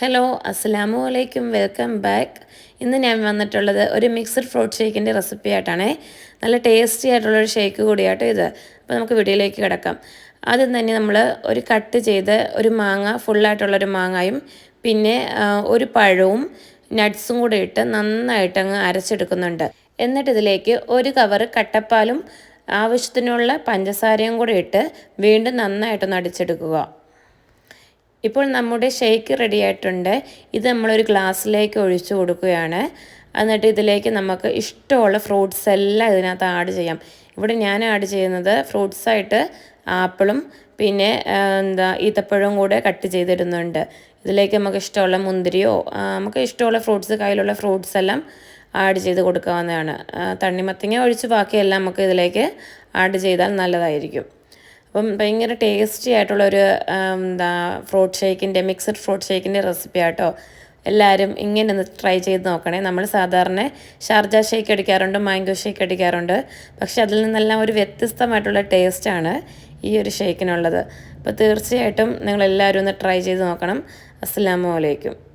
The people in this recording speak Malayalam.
ഹലോ അസ്സാമു അലൈക്കും വെൽക്കം ബാക്ക് ഇന്ന് ഞാൻ വന്നിട്ടുള്ളത് ഒരു മിക്സഡ് ഫ്രൂട്ട് ഷേക്കിന്റെ റെസിപ്പി ആയിട്ടാണേ. നല്ല ടേസ്റ്റി ആയിട്ടുള്ളൊരു ഷേക്ക് കൂടിയാട്ടോ ഇത്. അപ്പോൾ നമുക്ക് വീഡിയോയിലേക്ക് കിടക്കാം. ആദ്യം തന്നെ നമ്മൾ ഒരു കട്ട് ചെയ്ത് ഒരു മാങ്ങ ഫുള്ളായിട്ടുള്ളൊരു മാങ്ങയും പിന്നെ ഒരു പഴവും നട്ട്സും കൂടെ ഇട്ട് നന്നായിട്ട് അങ്ങ് അരച്ചെടുക്കുന്നുണ്ട്. എന്നിട്ട് ഇതിലേക്ക് ഒരു കവറ് കട്ടപ്പാലും ആവശ്യത്തിനുള്ള പഞ്ചസാരയും കൂടെ ഇട്ട് വീണ്ടും നന്നായിട്ടൊന്ന് അടിച്ചെടുക്കുക. ഇപ്പോൾ നമ്മുടെ ഷേക്ക് റെഡി ആയിട്ടുണ്ട്. ഇത് നമ്മളൊരു ഗ്ലാസ്സിലേക്ക് ഒഴിച്ചു കൊടുക്കുകയാണ്. എന്നിട്ട് ഇതിലേക്ക് നമുക്ക് ഇഷ്ടമുള്ള ഫ്രൂട്ട്സ് എല്ലാം ഇതിനകത്ത് ആഡ് ചെയ്യാം. ഇവിടെ ഞാൻ ആഡ് ചെയ്യുന്നത് ഫ്രൂട്ട്സായിട്ട് ആപ്പിളും പിന്നെ എന്താ ഈത്തപ്പഴവും കൂടെ കട്ട് ചെയ്തിടുന്നുണ്ട്. ഇതിലേക്ക് നമുക്ക് ഇഷ്ടമുള്ള മുന്തിരിയോ നമുക്ക് ഇഷ്ടമുള്ള ഫ്രൂട്ട്സ് കയ്യിലുള്ള ഫ്രൂട്ട്സ് എല്ലാം ആഡ് ചെയ്ത് കൊടുക്കാവുന്നതാണ്. തണ്ണിമത്തിങ്ങ ഒഴിച്ച് ബാക്കിയെല്ലാം നമുക്ക് ഇതിലേക്ക് ആഡ് ചെയ്താൽ നല്ലതായിരിക്കും. അപ്പം ഭയങ്കര ടേസ്റ്റി ആയിട്ടുള്ളൊരു ഒരു എന്താ ഫ്രൂട്ട് ഷേക്കിന്റെ മിക്സഡ് ഫ്രൂട്ട് ഷേക്കിന്റെ റെസിപ്പി ആട്ടോ. എല്ലാവരും ഇങ്ങനെ ഒന്ന് ട്രൈ ചെയ്ത് നോക്കണേ. നമ്മൾ സാധാരണ ഷാർജ ഷേക്ക് അടിക്കാറുണ്ട് മാംഗോ ഷേക്ക് അടിക്കാറുണ്ട്. പക്ഷെ അതിൽ നിന്നെല്ലാം ഒരു വ്യത്യസ്തമായിട്ടുള്ള ടേസ്റ്റാണ് ഈ ഒരു ഷേക്കിനുള്ളത് അപ്പോൾ തീർച്ചയായിട്ടും നിങ്ങളെല്ലാവരും ഒന്ന് ട്രൈ ചെയ്ത് നോക്കണം. അസ്സാമു അലൈക്കും.